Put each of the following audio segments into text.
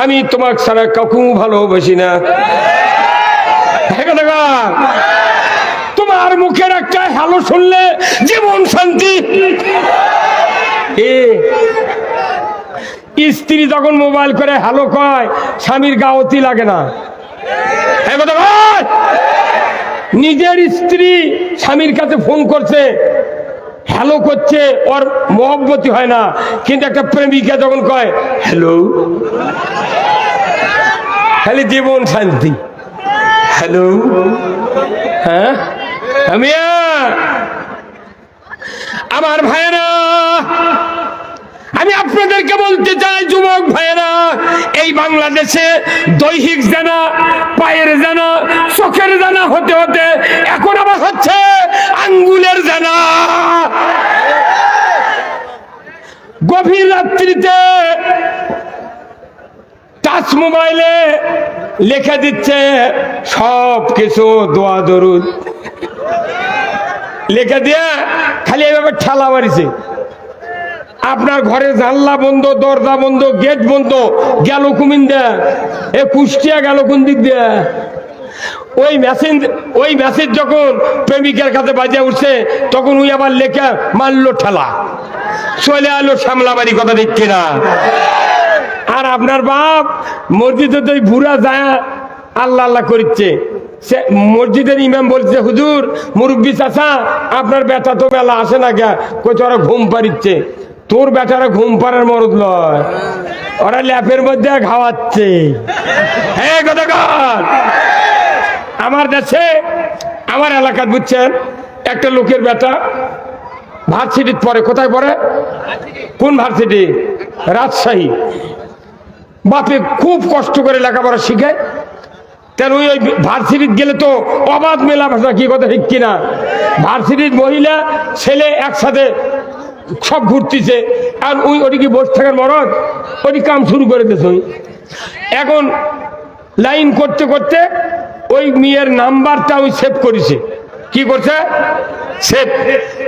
আমি তোমাকে ছাড়া কাকু ভালোবাসি না? তোমার মুখের একটা হ্যালো শুনলে জীবন শান্তি এ, স্ত্রী যখন মোবাইল করে হ্যালো কয়, স্বামীর গাওতি লাগে না নিজের স্ত্রী স্বামীর কাছে ফোন করছে হ্যালো করছে, ওর মহব্বতি হয় না। কিন্তু একটা প্রেমিকা যখন কয়, হ্যালো। খালি জীবন শান্তি। হ্যালো। হ্যাঁ? আমি আমার ভাইয়েরা, আমি আপনাদেরকে বলতে চাই, যুবক ভাইয়েরা, এই বাংলাদেশে দৈহিক জানা, পায়ের জানা, চোখের জানা হতে হতে এখন আবার হচ্ছে। আঙ্গুলের জানা। গভীর রাত্রিতে টাচ মোবাইলে লিখে দিচ্ছে সব কিছু, দোয়া, দরুদ। লিখে দিয়ে খালি এভাবে ঠেলা মারিছে। আপনার ঘরে জানলা বন্ধ, দরজা বন্ধ, গেট বন্ধ, গেল কুমিন দেয়া এ কুষ্টিয়া গেল কোন দিক দিয়ে? ওই মেশিন ওই মেসেজ যখন প্রেমিকের কাছে বাজে উঠছে, তখন ওই আবার লেখা, মারলো ঠেলা। চলে আলো সামলাবাড়ি কথা দেখছে না। আর আপনার বাপ মসজিদে তো বুড়া যায়, আল্লাহ আল্লাহ করছে সে মসজিদের ইমাম বলছে, হুজুর, মুরব্বী চাচা, আপনার বেটা তো বেলা আসে না গা। কোথাও ওরা ঘুম পাড়িচ্ছে? তোর বেটারা ঘুম পাড়ার মরদ লয়। ওরা ল্যাপের মধ্যে খাওয়াচ্ছে। হ্যাঁ কথা। আমার দেশে, আমার এলাকার বুঝছেন, একটা লোকের বেটা ভার্সিটির পরে কোথায় পড়ে? কোন ভার্সিটি? রাজশাহী। বাপে খুব কষ্ট করে লেখাপড়া শিখায়। তেন ওই ওই ভার্সিটির গেলে তো অবাধ মেলা ভাষা, কি কথা ঠিক কিনা? ভার্সিটির মহিলা, ছেলে একসাথে সব ঘুরতেছে। আর ওই ওদিকে বসে থাকার মরদ ওই কাম শুরু করে দিয়েছে এখন লাইন করতে করতে ওই মেয়ের নাম্বারটা ওই সেভ করেছে। কি করছে? সেভ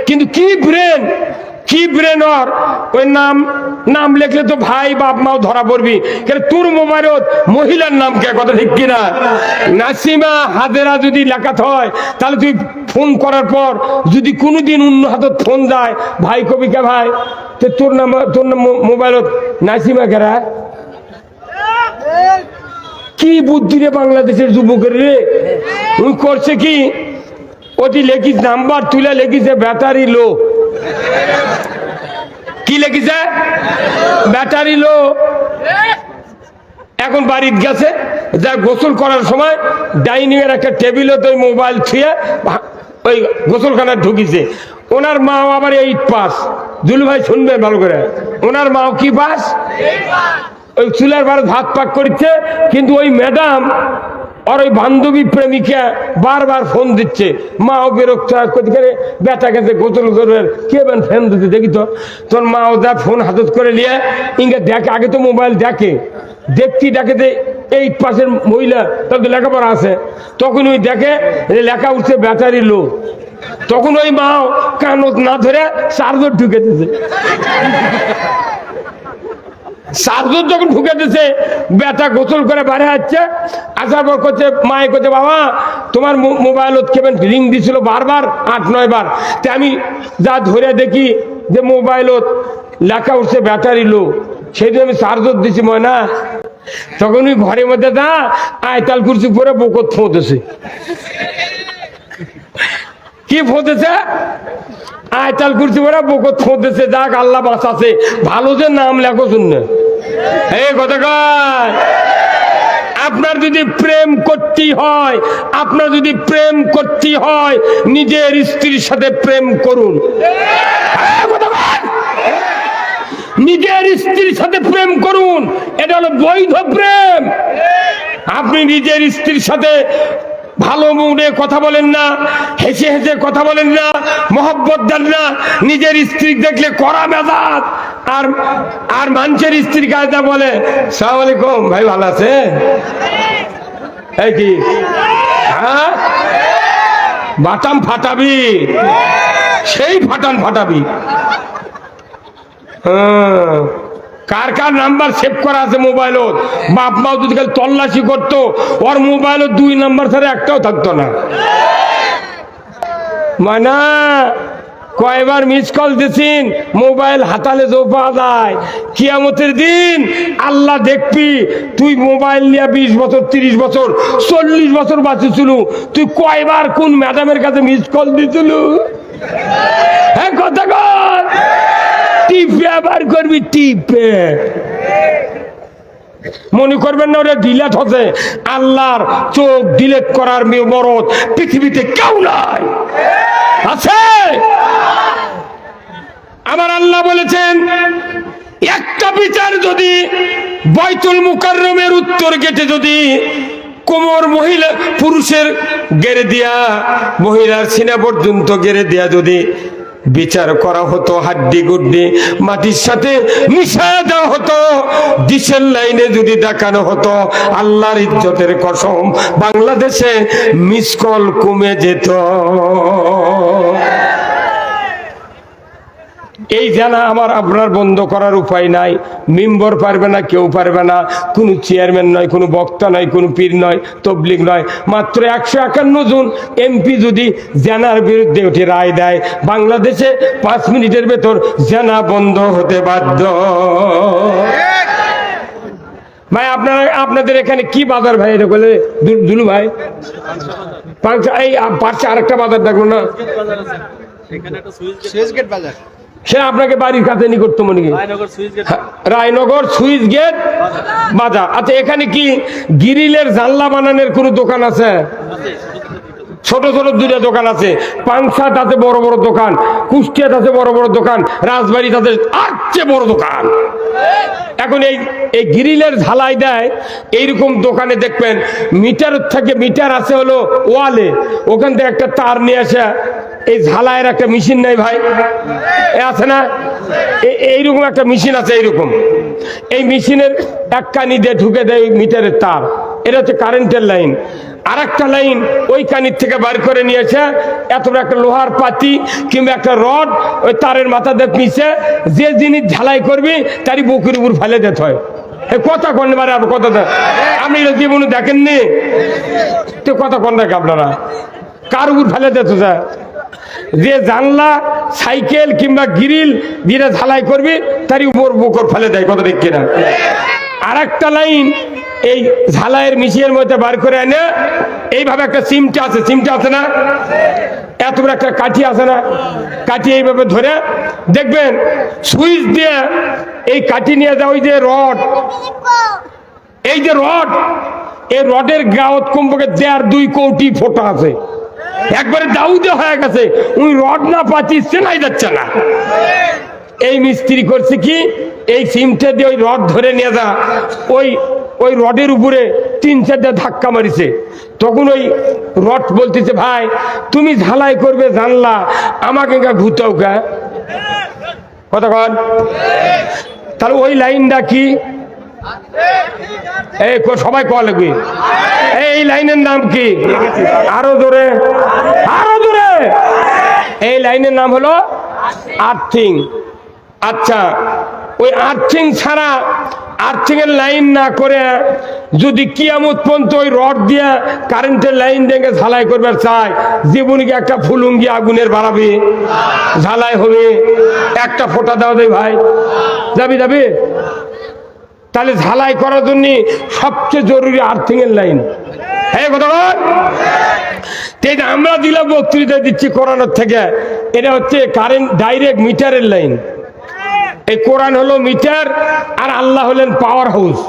কিন্তু কি ব্রেন কি ব্রেন ওর? ওই নাম নাম লিখলে তো ভাই, বাপ, মাও ধরা পড়বি। তোর মোবাইলত মহিলার নাম কে? কথা ঠিক কিনা? নাসিমা হাজেরা যদি লেখাত হয়, তাহলে তুই ফোন করার পর যদি কোনোদিন অন্য হাতত ফোন যায় ভাই কবি কে ভাই? তো তোর নাম, তোর মোবাইলত নাসিমা কেরা কি বুদ্ধি রে বাংলাদেশের যুবকের রে? উনি করছে কি? ওটি লেখিস নাম্বার তুলে লেখিছে ব্যাটারি লো। কি লেখিছে ব্যাটারি লো। এখন বাড়ির গেছে, যা গোসল করার সময় ডাইনিং এর একটা টেবিলে তো মোবাইল ছুঁয়ে ওই গোসলখানায় ঢুকিছে। ওনার মাও আবার এইট পাস। জুলু ভাই শুনবে ভালো করে। ওনার মাও কি পাস? ওই চুলার বার ভাত পাক করছে কিন্তু ওই ম্যাডাম আর ওই বান্ধবী প্রেমিকা বারবার ফোন দিচ্ছে। মাও বিরক্ত হয় কোথায় বেটা গেছে গোতল করে কে বেন ফোন দিতে দেখি তো। তোর মাও যা ফোন হাতত করে নিয়ে, ইঙ্গে দেখে, আগে তো মোবাইল দেখে। দেখতি দেখে যে এইট পাশের মহিলা তার তো লেখাপড়া আছে। তখন ওই দেখে লেখা উঠছে ব্যাটারি লো তখন ওই মাও কানত না ধরে চার্জার ঢুকে দিছে সাতজন যখন ঢুকে দিছে বেটা গোসল করে বাইরে আসছে আসার পর করছে মায়ে করছে বাবা, তোমার মো- মোবাইলত কেবেন রিং দিছিল বারবার, আট, নয় বার। তে আমি যা ধরে দেখি যে মোবাইলত লেখা উঠছে ব্যাটারি লো। সেই আমি চার্জর দিছি ময়না। তখন ওই ঘরের মধ্যে দা আয়তাল কুরসি পরে বকত ফোঁতেছে কি ফোঁতেছে আয়তাল কুরসি পরে বকত ফোঁতেছে যাক, আল্লাহ বাঁচাছে। ভালো যে নাম লেখো শুনলে আপনার যদি প্রেম করতে হয়, আপনার যদি প্রেম করতে হয়, নিজের স্ত্রীর সাথে প্রেম করুন। নিজের স্ত্রীর সাথে প্রেম করুন, এটা হলো বৈধ প্রেম আপনি নিজের স্ত্রীর সাথে ভালো মুডে কথা বলেন না, হেসে হেসে কথা বলেন না, মহব্বত দেন না, নিজের স্ত্রী দেখলে কড়া মেজাজ আর আর মানুষের স্ত্রীর কাজটা বলে, সালাম ভাই ভালো আছে কি? হ্যাঁ? বাটাম ফাটাবি। সেই ফাটান ফাটাবি। হ্যাঁ। কার কার নাম্বার সেভ করা আছে মোবাইলত? বাপ মাও যদি খালি তল্লাশি করতো, ওর মোবাইলত দুই নাম্বার ছাড়া একটাও থাকতো না। মানা? কয়বার মিস কল দিছিন মোবাইল হাতালে জো পাওয়া যায়। কিয়ামতের দিন আল্লাহ দেখবি, তুই মোবাইল নিয়ে বিশ বছর, তিরিশ বছর, চল্লিশ বছর বাঁচেছিল। তুই কয়বার কোন ম্যাডামের কাছে মিস কল দিছিল? হ্যাঁ কথা কর। টিপে আবার করবি, টিপে। মনে করবেন না ওটা ডিলেট হচ্ছে। আল্লাহর চোখ ডিলেট করার মেয়ে পৃথিবীতে কেউ নাই। আছে। আমার আল্লাহ বলেছেন, একটা বিচার যদি বৈতুল মুকাররমের উত্তর গেটে যদি কোমর মহিলা, পুরুষের গেড়ে দিয়া, মহিলার সিনা পর্যন্ত গেড়ে দিয়া যদি বিচার করা হতো, হাড্ডি গুড্ডি, মাটির সাথে মিশা দেওয়া হতো। ডিসেল লাইনে যদি দেখানো হতো, আল্লাহর ইজ্জতের কসম, বাংলাদেশে মিস কল কমে যেত। এই জানা আমার আপনার বন্ধ করার উপায় নাই। মেম্বর পারবে না, কেউ পারবে না। কোনো চেয়ারম্যান নয়, কোনো বক্তা নয়, কোনো পীর নয়, তবলিগ নয়। মাত্র একশো একান্ন জন এমপি যদি জেনার বিরুদ্ধে উঠে রায় দেয়, বাংলাদেশে পাঁচ মিনিটের ভেতর জেনা বন্ধ হতে বাধ্য। ভাই, আপনারা, আপনাদের এখানে কি বাজার ভাই? এটা বলে দুলু ভাই। পাঁচ এই পাঁচটা আরেকটা বাজার দেখো না। সুইচ গেট বাজার। সে আপনাকে বাড়ির কাছে নিকটতম নাকি Raynagar switch gate. Raynagar switch gate বাজার। আচ্ছা এখানে কি গিরিলের জানলা বানানোর কোনো দোকান আছে? ছোট ছোট দুইটা দোকান আছে। পাংসাট আছে বড় বড় দোকান কুষ্টিয়াত আছে বড় বড় দোকান রাজবাড়ি আছে চেয়ে বড় দোকান। এখন এই এই গ্রিলের ঝালাই দেয় এইরকম দোকানে দেখবেন মিটার থেকে মিটার আছে হলো ওয়ালে। ওখান থেকে একটা তার নিয়ে আসে এই ঝালাইয়ের একটা মেশিন নাই ভাই। এ আছে না? এইরকম একটা মেশিন আছে, এইরকম। এই মেশিনের এক কানি দিয়ে ঢুকে দেয় মিটারের তার। এটা হচ্ছে কারেন্টের লাইন। আর একটা লাইন ওই কানির থেকে বার করে নিয়েছে এত একটা লোহার পাতি কিংবা একটা রড ওই তারের মাথা দিয়ে পিছে যে জিনিস ঝালাই করবি, তারই বুকের উপর ফেলে দিতে হয়। কথা কন মানে আবার কথা আপনি এটা জীবনে দেখেননি? তো কথা কন দেখে আপনারা? কার উপর ফেলে দিত স্যার যে জানলা, সাইকেল কিংবা গ্রিল যেটা ঝালাই করবে, তারই উপর বুকর ফেলে দেয়, কথা ঠিক কিনা? আর একটা লাইন, এই ঝালাইয়ের মিশিয়ের মধ্যে বার করে এনে, এইভাবে একটা সিমটা আছে সিমটা আছে না? এত বড় একটা কাঠি আছে না? কাঠি এইভাবে ধরে, দেখবেন, সুইচ দিয়ে এই কাঠি নিয়ে যাও ওই যে রড। এই যে রড, এই রডের গাওত কমপক্ষে দেড় দুই কোটি ফোটা আছে। একবারে দাউদে হয়ে গেছে। উনি রড না পাচ্ছি চেনাই যাচ্ছে না। এই মিস্ত্রি করছে কি? এই সিমটা দিয়ে ওই রড ধরে নিয়ে যা। ওই ওই রডের উপরে তিন চারটা ধাক্কা মারিছে। তখন ওই রড বলতেছে, ভাই, তুমি ঝালাই করবে জানলা, আমাকে গা ঘুতাও গা। কন। তাহলে ওই লাইনটা কি? এই সবাই কল লাগবে? এই লাইনের নাম কি? আরও জোরে। আরও জোরে। এই লাইনের নাম হলো আর্থিং। আচ্ছা ওই আর্থিং ছাড়া আর্থিং এর লাইন না করে যদি কিয়ামত পর্যন্ত ওই রড দিয়ে কারেন্টের লাইন দেখে ঝালাই করবার চায় জীবনকে একটা ফুলুঙ্গি আগুনের বাড়াবে ঝালাই হবে। একটা ফোঁটা দাও দেয় ভাই। যাবি যাবি? তাহলে ঝালাই করার জন্য সবচেয়ে জরুরি আর্থিং এর লাইন। হ্যাঁ আমরা দিলাম বক্তৃতা দিচ্ছি কোরআনের থেকে, এটা হচ্ছে কারেন্ট ডাইরেক্ট মিটারের লাইন। এই কোরআন হলো মিটার আর আল্লাহ হলেন পাওয়ার হাউস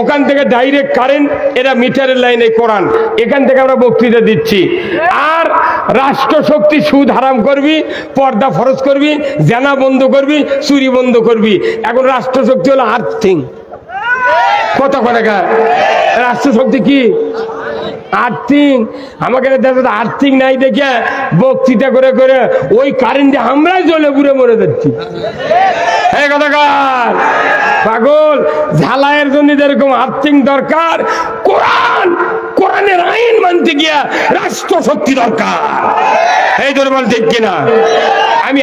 ওখান থেকে ডাইরেক্ট কারেন্ট এরা মিটারের লাইনে করান। এখান থেকে আমরা বক্তৃতা দিচ্ছি। আর রাষ্ট্রশক্তি সুদ হারাম করবি, পর্দা ফরজ করবি, জেনা বন্ধ করবি, চুরি বন্ধ করবি। এখন রাষ্ট্রশক্তি হলো আর্থিং কত করে রাষ্ট্র শক্তি কি? আর্থিং আমাকে আর্থিং নাই দেখে বক্তৃতা করে করে ওই কারেন্টে আমরাই জ্বলে পুড়ে মরে যাচ্ছি। পাগল, ঝালাইয়ের জন্য যেরকম আর্থিং দরকার, কোরআন, কোরআনের আইন মানতে গিয়া রাষ্ট্র শক্তি দরকার। এই ধরে বল ঠিক কিনা? আমি